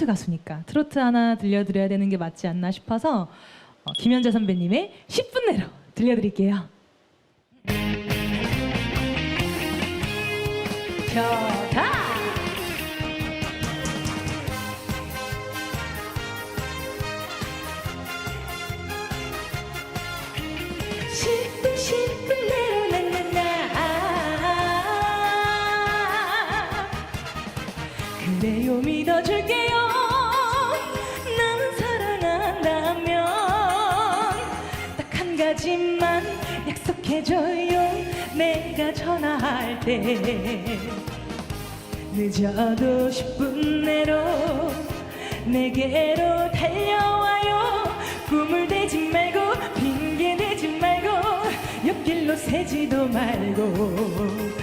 트로트 가수니까 트로트 하나 들려드려야 되는 게 맞지 않나 싶어서 어, 김현자 선배님의 10분 내로 들려드릴게요. 좋다. 그래요 믿어줄게 약속해줘요. 내가 전화할 때 늦어도 10분 내로 내게로 달려와요. 꿈을 대지 말고 핑계 대지 말고 옆길로 새지도 말고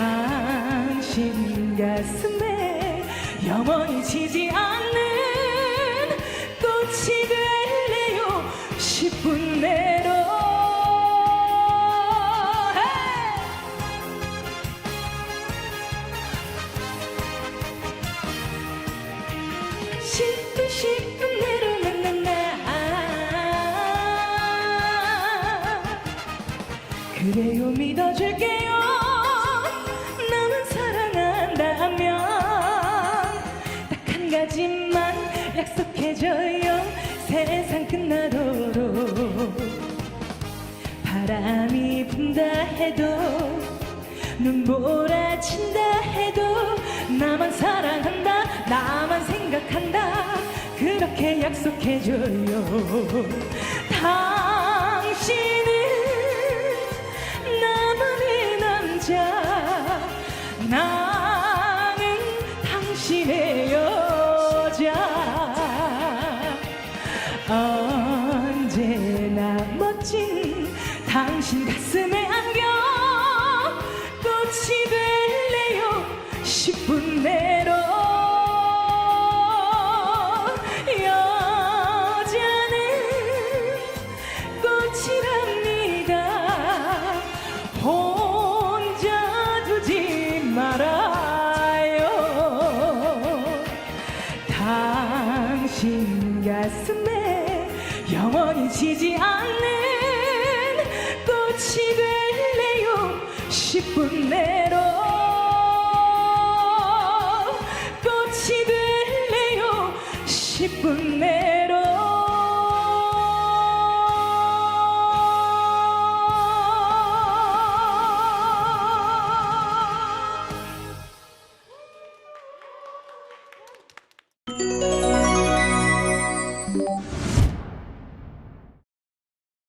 당신 가슴에 영원히 지지 않는 꽃이 될래요? 10분 내로! 10분 10분 내로 나나나 그래요 믿어줄게 약속해줘요. 세상 끝나도록. 바람이 분다 해도 눈보라친다 해도 나만 사랑한다 나만 생각한다. 그렇게 약속해줘요. 당신은 나만의 남자. 나는 당신의 멋진 당신 가슴에 안겨 꽃이 될래요? 10분 내로 여자는 꽃이랍니다. 지지 않는